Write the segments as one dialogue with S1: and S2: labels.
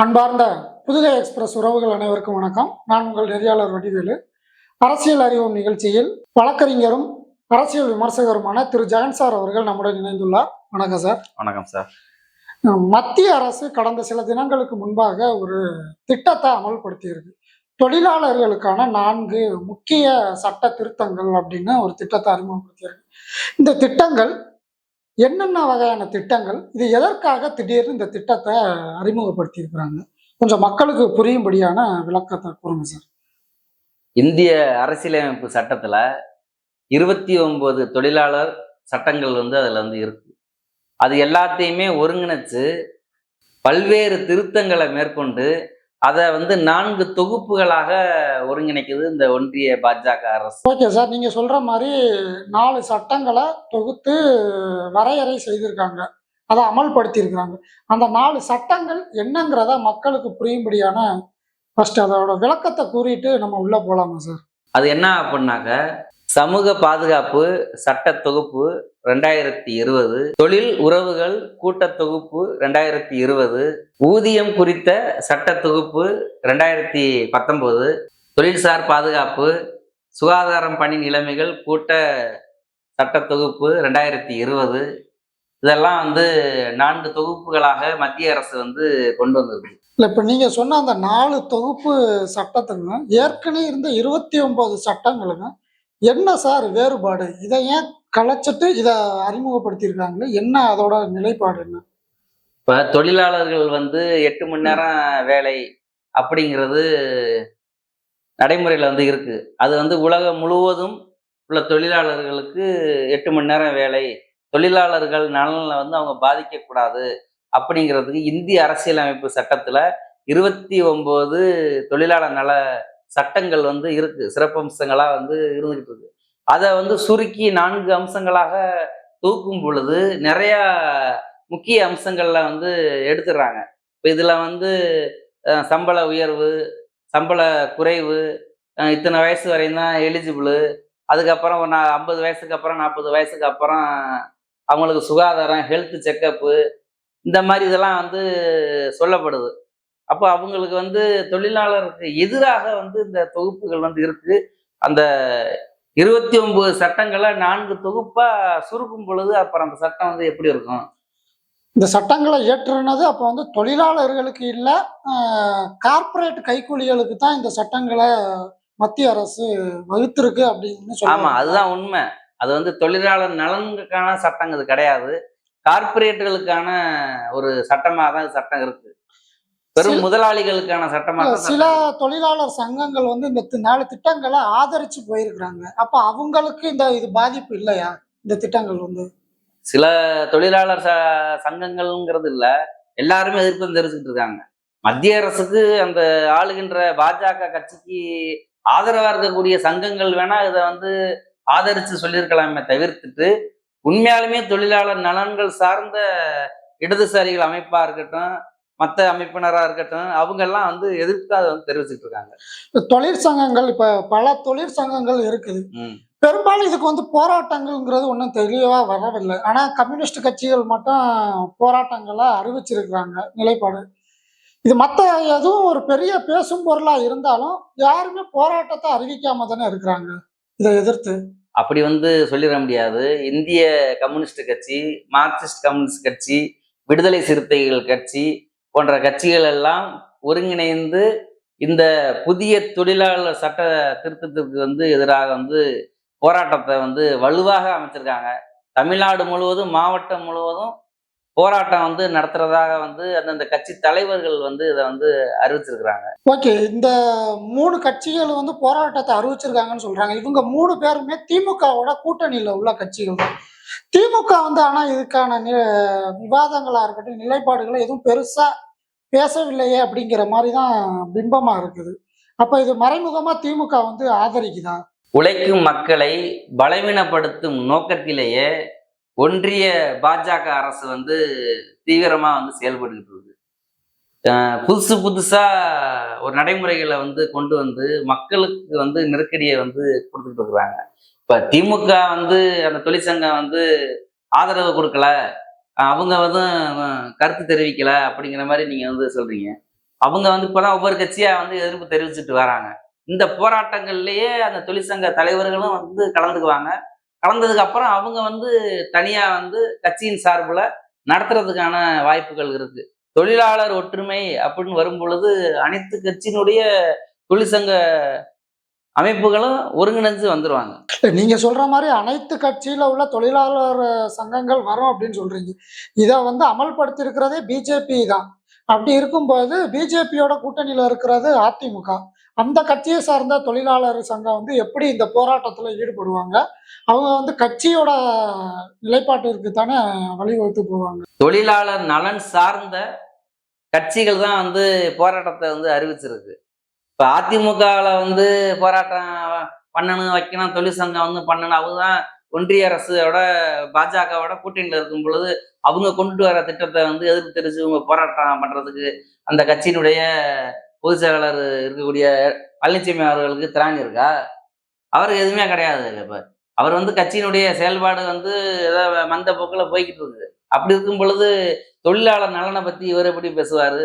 S1: அன்பார்ந்த புதுகை எக்ஸ்பிரஸ் உறவுகள் அனைவருக்கும் வணக்கம் நான் உங்கள் நெறியாளர் வடிவேலு அரசியல் அறிவோம் நிகழ்ச்சியில் வழக்கறிஞரும் அரசியல் விமர்சகருமான திரு ஜெகன் சார் அவர்கள் நம்முடன் இணைந்துள்ளார் வணக்கம் சார் வணக்கம் சார் மத்திய அரசு கடந்த சில தினங்களுக்கு முன்பாக ஒரு திட்டத்தை அமல்படுத்தியிருக்கு தொழிலாளர்களுக்கான நான்கு முக்கிய சட்ட திருத்தங்கள் அப்படின்னு ஒரு திட்டத்தை அறிமுகப்படுத்தியிருக்கு இந்த திட்டங்கள் என்னென்ன வகையான திட்டங்கள் இது எதற்காக திடீர்னு இந்த திட்டத்தை அறிமுகப்படுத்தியிருக்கிறாங்க கொஞ்சம் மக்களுக்கு புரியும்படியான விளக்கத்தை கூறுங்க சார்
S2: இந்திய அரசியலமைப்பு சட்டத்தில் இருபத்தி ஒன்பது தொழிலாளர் சட்டங்கள் வந்து அதில் வந்து இருக்கு அது எல்லாத்தையுமே ஒருங்கிணைச்சு பல்வேறு திருத்தங்களை மேற்கொண்டு அதை வந்து நான்கு தொகுப்புகளாக ஒருங்கிணைக்குது இந்த ஒன்றிய பாஜக அரசு
S1: ஓகே சார் நீங்க சொல்ற மாதிரி நாலு சட்டங்களை தொகுத்து வரையறை செய்திருக்காங்க அதை அமல்படுத்தியிருக்கிறாங்க அந்த நாலு சட்டங்கள் என்னங்கிறத மக்களுக்கு புரியும்படியான ஃபர்ஸ்ட் அதோட விளக்கத்தை கூறிட்டு நம்ம உள்ள போலாமா சார்
S2: அது என்ன அப்படின்னாக்க சமூக பாதுகாப்பு சட்ட தொகுப்பு ரெண்டாயிரத்தி இருபது தொழில் உறவுகள் கூட்ட தொகுப்பு ரெண்டாயிரத்தி இருபது ஊதியம் குறித்த சட்ட தொகுப்பு ரெண்டாயிரத்தி பத்தொன்பது தொழில்சார் பாதுகாப்பு சுகாதாரம் பணி நிலைமைகள் கூட்ட சட்ட தொகுப்பு ரெண்டாயிரத்தி இருபது இதெல்லாம் வந்து நான்கு தொகுப்புகளாக மத்திய அரசு வந்து கொண்டு வந்தது
S1: இல்லை இப்போ நீங்கள் சொன்ன அந்த நாலு தொகுப்பு சட்டத்துங்க ஏற்கனவே இருந்த இருபத்தி ஒம்பது சட்டங்களுங்க என்ன சார் வேறுபாடு இதை ஏன் கலைச்சிட்டு இதை அறிமுகப்படுத்தியிருக்காங்களே என்ன அதோட நிலைப்பாடு என்ன
S2: இப்போ தொழிலாளர்கள் வந்து எட்டு மணி நேரம் வேலை அப்படிங்கிறது நடைமுறையில் வந்து இருக்குது அது வந்து உலகம் முழுவதும் உள்ள தொழிலாளர்களுக்கு எட்டு மணி நேரம் வேலை தொழிலாளர்கள் நலனில் வந்து அவங்க பாதிக்கக்கூடாது அப்படிங்கிறதுக்கு இந்திய அரசியலமைப்பு சட்டத்தில் இருபத்தி ஒம்பது தொழிலாளர் நல சட்டங்கள் வந்து இருக்கு சிறப்பம்சங்களாக வந்து இருந்துகிட்டு இருக்கு அதை வந்து சுருக்கி நான்கு அம்சங்களாக தூக்கும் பொழுது நிறையா முக்கிய அம்சங்கள்ல வந்து எடுத்துடுறாங்க இப்போ இதில் வந்து சம்பள உயர்வு சம்பள குறைவு இத்தனை வயசு வரையும் தான் எலிஜிபிள் அதுக்கப்புறம் ஒரு ஐம்பது வயசுக்கு அப்புறம் நாற்பது வயசுக்கு அப்புறம் அவங்களுக்கு சுகாதாரம் ஹெல்த் செக்கப்பு இந்த மாதிரி இதெல்லாம் வந்து சொல்லப்படுது அப்போ அவங்களுக்கு வந்து தொழிலாளருக்கு எதிராக வந்து இந்த தொகுப்புகள் வந்து இருக்கு அந்த இருபத்தி ஒன்பது சட்டங்களை நான்கு தொகுப்பா சுருக்கும் பொழுது அப்புறம் அந்த சட்டம் வந்து எப்படி இருக்கும்
S1: இந்த சட்டங்களை ஏற்றுனது அப்போ வந்து தொழிலாளர்களுக்கு இல்லை கார்பரேட் கைக்கூலிகளுக்கு தான் இந்த சட்டங்களை மத்திய அரசு வகுத்திருக்கு
S2: அப்படின்னு சொல்லி ஆமா அதுதான் உண்மை அது வந்து தொழிலாளர் நலனுக்கான சட்டம் இது கிடையாது கார்பரேட்டுகளுக்கான ஒரு சட்டமாக தான் சட்டம் இருக்கு பெரும் முதலாளிகளுக்கான சட்டமாக
S1: சில தொழிலாளர் சங்கங்கள் வந்து இந்த நாலு திட்டங்களை ஆதரிச்சு போயிருக்கிறாங்க அப்ப அவங்களுக்கு இந்த இது பாதிப்பு இல்லையா இந்த திட்டங்கள் வந்து
S2: சில தொழிலாளர் ச சங்கங்கள்ங்கிறது இல்லை எல்லாருமே எதிர்ப்பு தெரிஞ்சுக்கிட்டு இருக்காங்க மத்திய அரசுக்கு அந்த ஆளுகின்ற பாஜக கட்சிக்கு ஆதரவா இருக்கக்கூடிய சங்கங்கள் வேணா இதை வந்து ஆதரிச்சு சொல்லியிருக்கலாமே தவிர்த்துட்டு உண்மையாலுமே தொழிலாளர் நலன்கள் சார்ந்த இடதுசாரிகள் அமைப்பா இருக்கட்டும் மற்ற அமைப்பினராக இருக்கட்டும் அவங்க எல்லாம் வந்து எதிர்த்து அதை வந்து தெரிவிச்சுட்டு இருக்காங்க
S1: தொழிற்சங்கங்கள் இப்போ பல தொழிற்சங்கங்கள் இருக்குது பெரும்பாலும் இதுக்கு வந்து போராட்டங்கள்ங்கிறது ஒன்றும் தெளிவாக வரவில்லை ஆனால் கம்யூனிஸ்ட் கட்சிகள் மட்டும் போராட்டங்களை அறிவிச்சிருக்கிறாங்க நிலைப்பாடு இது மற்ற எதுவும் ஒரு பெரிய பேசும் பொருளாக இருந்தாலும் யாருமே போராட்டத்தை அறிவிக்காம தானே இருக்கிறாங்க இதை எதிர்த்து
S2: அப்படி வந்து சொல்லிட முடியாது இந்திய கம்யூனிஸ்ட் கட்சி மார்க்சிஸ்ட் கம்யூனிஸ்ட் கட்சி விடுதலை சிறுத்தைகள் கட்சி போன்ற கட்சிகள் எல்லாம் ஒருங்கிணைந்து இந்த புதிய தொழிலாளர் சட்ட திருத்தத்திற்கு வந்து எதிராக வந்து போராட்டத்தை வந்து வலுவாக அமைச்சிருக்காங்க தமிழ்நாடு முழுவதும் மாவட்டம் முழுவதும் போராட்டம் வந்து நடத்துறதாக வந்து அந்தந்த கட்சி தலைவர்கள் வந்து இதை வந்து அறிவிச்சிருக்கிறாங்க
S1: ஓகே இந்த மூணு கட்சிகள் வந்து போராட்டத்தை அறிவிச்சிருக்காங்கன்னு சொல்றாங்க இவங்க மூணு பேருமே திமுகவோட கூட்டணியில் உள்ள கட்சிகள் திமுக வந்து ஆனா இதுக்கான விவாதங்களா இருக்கட்டும் நிலைப்பாடுகளை எதுவும் பெருசா பேசவில்லையே அப்படிங்கிற மாதிரி தான் பிம்பமாக இருக்குது அப்போ இது மறைமுகமா திமுக வந்து ஆதரிக்குதா
S2: உழைக்கும் மக்களை பலவீனப்படுத்தும் நோக்கத்திலேயே ஒன்றிய பாஜக அரசு வந்து தீவிரமாக வந்து செயல்பட்டுக்கிட்டு இருக்குது புதுசு புதுசாக ஒரு நடைமுறைகளை வந்து கொண்டு வந்து மக்களுக்கு வந்து நெருக்கடியை வந்து கொடுத்துட்டு இருக்கிறாங்க இப்போ திமுக வந்து அந்த தொழிற்சங்கம் வந்து ஆதரவு கொடுக்கல அவங்க வந்து கருத்து தெரிவிக்கல அப்படிங்கிற மாதிரி நீங்க வந்து சொல்றீங்க அவங்க வந்து இப்பதான் ஒவ்வொரு கட்சியா வந்து எதிர்ப்பு தெரிவிச்சுட்டு வராங்க இந்த போராட்டங்கள்லயே அந்த தொழிற்சங்க தலைவர்களும் வந்து கலந்துக்குவாங்க கலந்ததுக்கு அப்புறம் அவங்க வந்து தனியா வந்து கட்சியின் சார்பில் நடத்துறதுக்கான வாய்ப்புகள் இருக்கு தொழிலாளர் ஒற்றுமை அப்படின்னு வரும் பொழுது அனைத்து கட்சியினுடைய தொழிற்சங்க அமைப்புகளும் ஒருங்கிணைந்து வந்துருவாங்க
S1: நீங்க சொல்ற மாதிரி அனைத்து கட்சியில உள்ள தொழிலாளர் சங்கங்கள் வரும் அப்படின்னு சொல்றீங்க இதை வந்து அமல்படுத்தி இருக்கிறதே பிஜேபி தான் அப்படி இருக்கும்போது பிஜேபியோட கூட்டணியில இருக்கிறது அதிமுக அந்த கட்சியை சார்ந்த தொழிலாளர் சங்கம் வந்து எப்படி இந்த போராட்டத்துல ஈடுபடுவாங்க அவங்க வந்து கட்சியோட நிலைப்பாட்டிற்கு தானே வழிவகுத்து போவாங்க
S2: தொழிலாளர் நலன் சார்ந்த கட்சிகள் தான் வந்து போராட்டத்தை வந்து அறிவிச்சிருக்கு இப்போ அதிமுகவில் வந்து போராட்டம் பண்ணணும் வைக்கணும் தொழிற்சங்கம் வந்து பண்ணணும் அவங்க தான் ஒன்றிய அரசோட பாஜகவோட கூட்டணியில் இருக்கும் பொழுது அவங்க கொண்டு வர திட்டத்தை வந்து எதிர்ப்பு தெரிஞ்சு இவங்க போராட்டம் பண்ணுறதுக்கு அந்த கட்சியினுடைய பொதுச் செயலாளர் இருக்கக்கூடிய பழனிசாமி அவர்களுக்கு திராணி இருக்கா அவருக்கு எதுவுமே கிடையாது இப்போ அவர் வந்து கட்சியினுடைய செயல்பாடு வந்து ஏதோ மந்த போக்கில் போய்கிட்டு இருக்குது அப்படி இருக்கும் பொழுது தொழிலாளர் நலனை பற்றி இவர் எப்படி பேசுவார்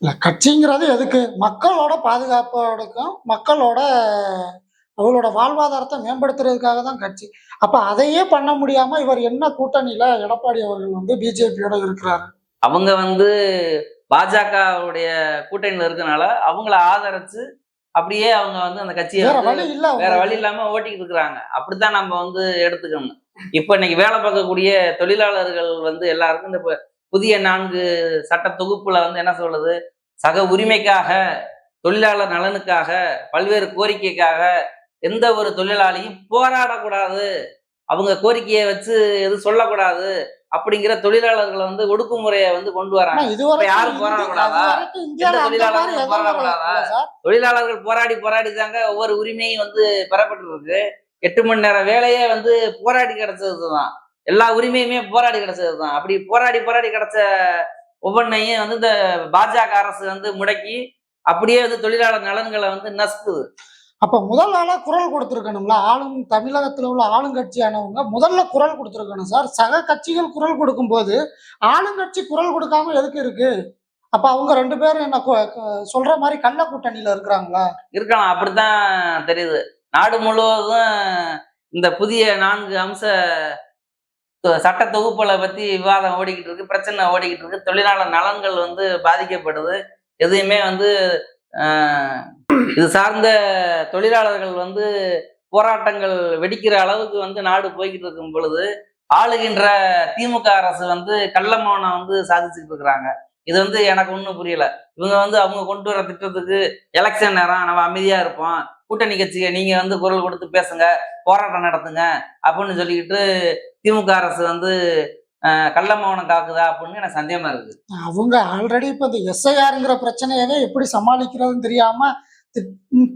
S1: இல்லை கட்சிங்கிறது எதுக்கு மக்களோட பாதுகாப்போடக்கும் மக்களோட அவளோட வாழ்வாதாரத்தை மேம்படுத்துறதுக்காக தான் கட்சி அப்போ அதையே பண்ண முடியாம இவர் என்ன கூட்டணியில எடப்பாடி அவர்கள் வந்து பிஜேபியோட இருக்கிறாரு
S2: அவங்க வந்து பாஜகவுடைய கூட்டணியில இருக்கனால அவங்கள ஆதரிச்சு அப்படியே அவங்க வந்து அந்த கட்சியை வேற வழி இல்ல வேற வழி இல்லாம ஓட்டிக்கிட்டு இருக்கிறாங்க அப்படித்தான் நம்ம வந்து எடுத்துக்கணும் இப்ப இன்னைக்கு வேலை பார்க்கக்கூடிய தொழிலாளர்கள் வந்து எல்லாருக்கும் இந்த புதிய நான்கு சட்ட தொகுப்புல வந்து என்ன சொல்றது சக உரிமைக்காக தொழிலாளர் நலனுக்காக பல்வேறு கோரிக்கைக்காக எந்த ஒரு தொழிலாளியும் போராடக்கூடாது அவங்க கோரிக்கையை வச்சு எதுவும் சொல்லக்கூடாது அப்படிங்கிற தொழிலாளர்களை வந்து ஒடுக்குமுறையை வந்து கொண்டு
S1: வராங்க யாரும் போராடக்கூடாதா எந்த தொழிலாளர்கள் போராடக்கூடாதா
S2: தொழிலாளர்கள் போராடி போராடி தாங்க ஒவ்வொரு உரிமையும் வந்து பெறப்பட்டு இருக்கு எட்டு மணி நேரம் வேலையே வந்து போராடி கிடைச்சதுதான் எல்லா உரிமையுமே போராடி கிடைச்சது தான் அப்படி போராடி போராடி கிடைச்ச ஒவ்வொன்றையும் வந்து இந்த பாஜக அரசு வந்து முடக்கி அப்படியே வந்து தொழிலாளர் நலன்களை வந்து நசுக்குது
S1: அப்ப முதல் ஆளா குரல் கொடுத்துருக்கணும்ல ஆளும் தமிழகத்துல உள்ள ஆளுங்கட்சியானவங்க முதல்ல குரல் கொடுத்துருக்கணும் சார் சக கட்சிகள் குரல் கொடுக்கும் போது ஆளுங்கட்சி குரல் கொடுக்காம எதுக்கு இருக்கு அப்ப அவங்க ரெண்டு பேரும் என்ன சொல்ற மாதிரி கள்ள கூட்டணியில இருக்கிறாங்களா
S2: இருக்கலாம் அப்படித்தான் தெரியுது நாடு முழுவதும் இந்த புதிய நான்கு அம்ச சட்ட தொகுப்புகளை பற்றி விவாதம் ஓடிக்கிட்டு இருக்கு பிரச்சனை ஓடிக்கிட்டு இருக்கு தொழிலாளர் நலன்கள் வந்து பாதிக்கப்படுது எதையுமே வந்து இது சார்ந்த தொழிலாளர்கள் வந்து போராட்டங்கள் வெடிக்கிற அளவுக்கு வந்து நாடு போய்கிட்டு இருக்கும் பொழுது ஆளுகின்ற திமுக அரசு வந்து கள்ளமௌனம் வந்து சாதிச்சுட்டு இருக்கிறாங்க இது வந்து எனக்கு ஒன்றும் புரியல இவங்க வந்து அவங்க கொண்டு வர திட்டத்துக்கு எலெக்ஷன் நேரம் நம்ம அமைதியா இருப்போம் கூட்டணி கட்சியை நீங்க வந்து குரல் கொடுத்து பேசுங்க போராட்டம் நடத்துங்க அப்படின்னு சொல்லிக்கிட்டு திமுக அரசு வந்து கள்ளமௌனம் காக்குதா அப்படின்னு எனக்கு சந்தேகமா இருக்கு
S1: அவங்க ஆல்ரெடி இப்ப இந்த எஸ்ஐஆருங்கிற பிரச்சனையவே எப்படி சமாளிக்கிறதுன்னு தெரியாம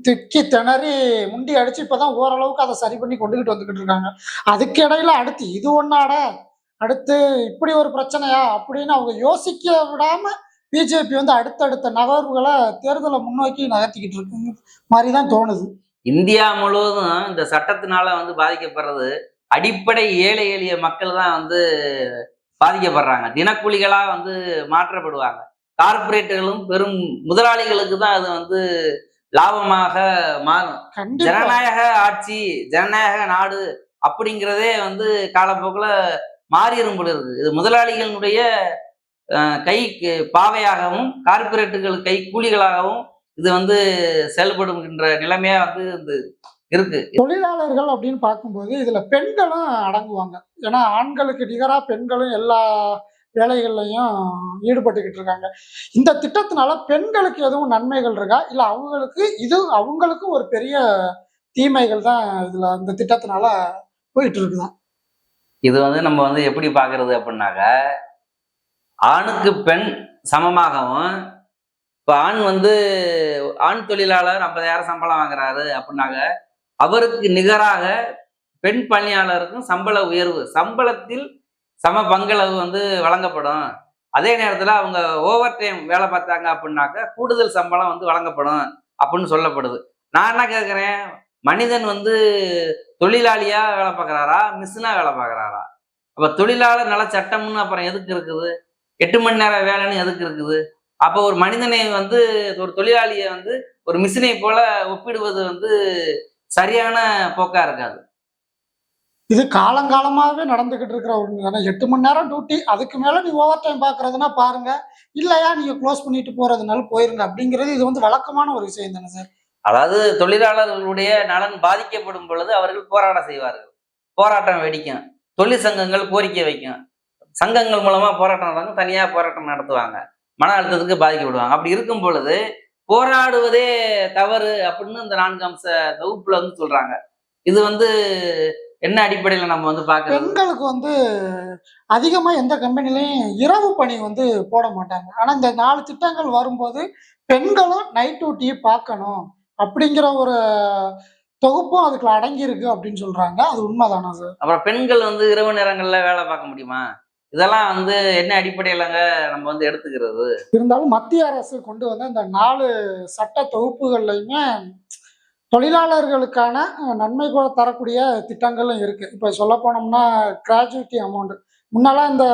S1: திக்கி திணறி முண்டி அடிச்சு இப்பதான் ஓரளவுக்கு அதை சரி பண்ணி கொண்டுகிட்டு வந்துகிட்டு இருக்காங்க அதுக்கு இடையில அடுத்து இது ஒன்னாட அடுத்து இப்படி ஒரு பிரச்சனையா அப்படின்னு அவங்க யோசிக்க விடாம பிஜேபி வந்து அடுத்தடுத்த நகர்வுகளை தேர்தலை முன்னோக்கி நகர்த்திக்கிட்டு இருக்கு மாதிரி தான் தோணுது
S2: இந்தியா முழுவதும் இந்த சட்டத்தினால வந்து பாதிக்கப்படுறது அடிப்படை ஏழை எளிய மக்கள் தான் வந்து பாதிக்கப்படுறாங்க தினக்கூலிகளா வந்து மாற்றப்படுவாங்க கார்பரேட்டுகளும் பெரும் முதலாளிகளுக்கு தான் அது வந்து லாபமாக மாறும் ஜனநாயக ஆட்சி ஜனநாயக நாடு அப்படிங்கிறதே வந்து காலப்போக்கில் மாறிடும் பொழுது இது முதலாளிகளுடைய கை பாவையாகவும் கார்பரேட்டுகள் கை கூலிகளாகவும் இது வந்து என்ற நிலைமையா வந்து இந்த இருக்கு
S1: தொழிலாளர்கள் அப்படின்னு பார்க்கும்போது இதுல பெண்களும் அடங்குவாங்க ஏன்னா ஆண்களுக்கு நிகரா பெண்களும் எல்லா வேலைகள்லையும் ஈடுபட்டுக்கிட்டு இருக்காங்க இந்த திட்டத்தினால பெண்களுக்கு எதுவும் நன்மைகள் இருக்கா இல்ல அவங்களுக்கு இது அவங்களுக்கும் ஒரு பெரிய தீமைகள் தான் இதுல இந்த திட்டத்தினால போயிட்டு இருக்குதான்
S2: இது வந்து நம்ம வந்து எப்படி பாக்குறது அப்படின்னாக்க ஆணுக்கு பெண் சமமாகவும் இப்போ ஆண் வந்து ஆண் தொழிலாளர் ஐம்பதாயிரம் சம்பளம் வாங்குறாரு அப்படின்னாக்க அவருக்கு நிகராக பெண் பணியாளருக்கும் சம்பள உயர்வு சம்பளத்தில் சம பங்களவு வந்து வழங்கப்படும் அதே நேரத்தில் அவங்க ஓவர் டைம் வேலை பார்த்தாங்க அப்படின்னாக்க கூடுதல் சம்பளம் வந்து வழங்கப்படும் அப்படின்னு சொல்லப்படுது நான் என்ன கேட்குறேன் மனிதன் வந்து தொழிலாளியாக வேலை பார்க்குறாரா மிஷினாக வேலை பார்க்குறாரா அப்போ தொழிலாளர் நல சட்டம்னு அப்புறம் எதுக்கு இருக்குது எட்டு மணி நேரம் வேலைன்னு எதுக்கு இருக்குது அப்போ ஒரு மனிதனை வந்து ஒரு தொழிலாளியை வந்து ஒரு மிஷினை போல ஒப்பிடுவது வந்து சரியான போக்கா இருக்காது
S1: இது காலங்காலமாகவே நடந்துகிட்டு இருக்கிற ஒரு எட்டு மணி நேரம் டியூட்டி அதுக்கு மேல நீ ஓவர் டைம் பார்க்குறதுனா பாருங்க இல்லையா நீங்க க்ளோஸ் பண்ணிட்டு போறதுனால போயிருங்க அப்படிங்கிறது இது வந்து வழக்கமான ஒரு விஷயம் தானே சார்
S2: அதாவது தொழிலாளர்களுடைய நலன் பாதிக்கப்படும் பொழுது அவர்கள் போராட்டம் செய்வார்கள் போராட்டம் வெடிக்கும் தொழிற்சங்கங்கள் கோரிக்கை வைக்கும் சங்கங்கள் மூலமா போராட்டம் நடக்கும் தனியாக போராட்டம் நடத்துவாங்க மன அழுத்தத்துக்கு பாதிக்கப்படுவாங்க அப்படி இருக்கும் பொழுது போராடுவதே தவறு அப்படின்னு இந்த நான்கு அம்ச தொகுப்புல வந்து சொல்றாங்க இது வந்து என்ன அடிப்படையில் நம்ம வந்து பாக்க
S1: பெண்களுக்கு வந்து அதிகமாக எந்த கம்பெனிலையும் இரவு பணி வந்து போட மாட்டாங்க ஆனால் இந்த நாலு திட்டங்கள் வரும்போது பெண்களும் நைட் டியூட்டியை பார்க்கணும் அப்படிங்கிற ஒரு தொகுப்பும் அதுக்குள்ள அடங்கி இருக்கு அப்படின்னு சொல்றாங்க அது உண்மைதானா சார்
S2: அப்புறம் பெண்கள் வந்து இரவு நேரங்கள்ல வேலை பார்க்க முடியுமா இதெல்லாம் வந்து என்ன அடிப்படையிலங்க நம்ம வந்து எடுத்துக்கிறது
S1: இருந்தாலும் மத்திய அரசு கொண்டு வந்த இந்த நாலு சட்ட தொகுப்புகள்லையுமே தொழிலாளர்களுக்கான நன்மை கூட தரக்கூடிய திட்டங்களும் இருக்குது இப்போ சொல்ல போனோம்னா கிராஜுவிட்டி அமௌண்ட் முன்னெல்லாம் இந்த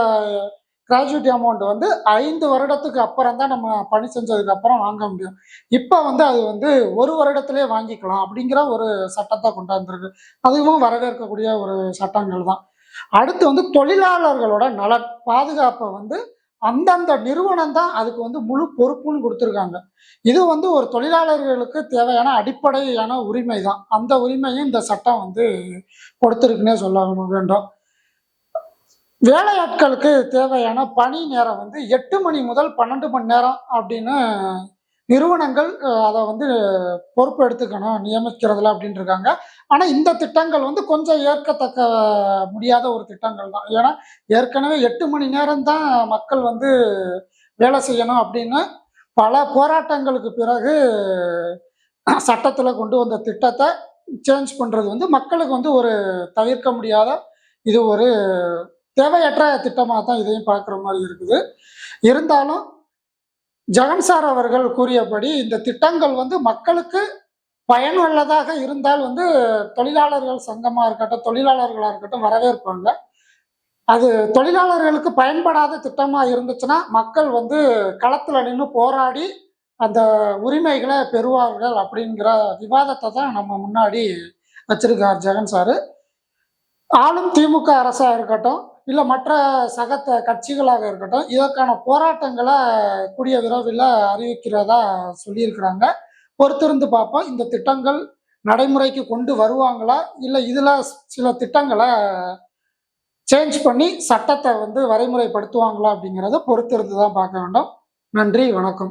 S1: கிராஜுவிட்டி அமௌண்ட் வந்து ஐந்து வருடத்துக்கு அப்புறம் தான் நம்ம பணி செஞ்சதுக்கு அப்புறம் வாங்க முடியும் இப்போ வந்து அது வந்து ஒரு வருடத்திலே வாங்கிக்கலாம் அப்படிங்கிற ஒரு சட்டத்தை கொண்டாந்துருக்கு அதுவும் வரவேற்கக்கூடிய ஒரு சட்டங்கள் தான் அடுத்து வந்து தொழிலாளர்களோட நல பாதுகாப்பை வந்து அந்தந்த நிறுவனம் தான் அதுக்கு வந்து முழு பொறுப்புன்னு கொடுத்துருக்காங்க இது வந்து ஒரு தொழிலாளர்களுக்கு தேவையான அடிப்படையான உரிமை தான் அந்த உரிமையும் இந்த சட்டம் வந்து கொடுத்துருக்குன்னே சொல்ல வேண்டும் வேலையாட்களுக்கு தேவையான பணி நேரம் வந்து எட்டு மணி முதல் பன்னெண்டு மணி நேரம் அப்படின்னு நிறுவனங்கள் அதை வந்து பொறுப்பு எடுத்துக்கணும் நியமிக்கிறதுல அப்படின்னு இருக்காங்க ஆனால் இந்த திட்டங்கள் வந்து கொஞ்சம் ஏற்கத்தக்க முடியாத ஒரு திட்டங்கள் தான் ஏன்னா ஏற்கனவே எட்டு மணி நேரம் தான் மக்கள் வந்து வேலை செய்யணும் அப்படின்னு பல போராட்டங்களுக்கு பிறகு சட்டத்தில் கொண்டு வந்த திட்டத்தை சேஞ்ச் பண்ணுறது வந்து மக்களுக்கு வந்து ஒரு தவிர்க்க முடியாத இது ஒரு தேவையற்ற திட்டமாக தான் இதையும் பார்க்குற மாதிரி இருக்குது இருந்தாலும் ஜெகன் சார் அவர்கள் கூறியபடி இந்த திட்டங்கள் வந்து மக்களுக்கு பயனுள்ளதாக இருந்தால் வந்து தொழிலாளர்கள் சங்கமாக இருக்கட்டும் தொழிலாளர்களாக இருக்கட்டும் வரவேற்பாங்க அது தொழிலாளர்களுக்கு பயன்படாத திட்டமாக இருந்துச்சுன்னா மக்கள் வந்து களத்தில் நின்று போராடி அந்த உரிமைகளை பெறுவார்கள் அப்படிங்கிற விவாதத்தை தான் நம்ம முன்னாடி வச்சிருக்கார் ஜெகன் சாரு ஆளும் திமுக அரசாக இருக்கட்டும் இல்லை மற்ற சகத்த கட்சிகளாக இருக்கட்டும் இதற்கான போராட்டங்களை கூடிய விரைவில் அறிவிக்கிறதா சொல்லியிருக்கிறாங்க பொறுத்திருந்து பார்ப்போம் இந்த திட்டங்கள் நடைமுறைக்கு கொண்டு வருவாங்களா இல்லை இதில் சில திட்டங்களை சேஞ்ச் பண்ணி சட்டத்தை வந்து வரைமுறைப்படுத்துவாங்களா அப்படிங்கிறத பொறுத்திருந்து தான் பார்க்க வேண்டும் நன்றி வணக்கம்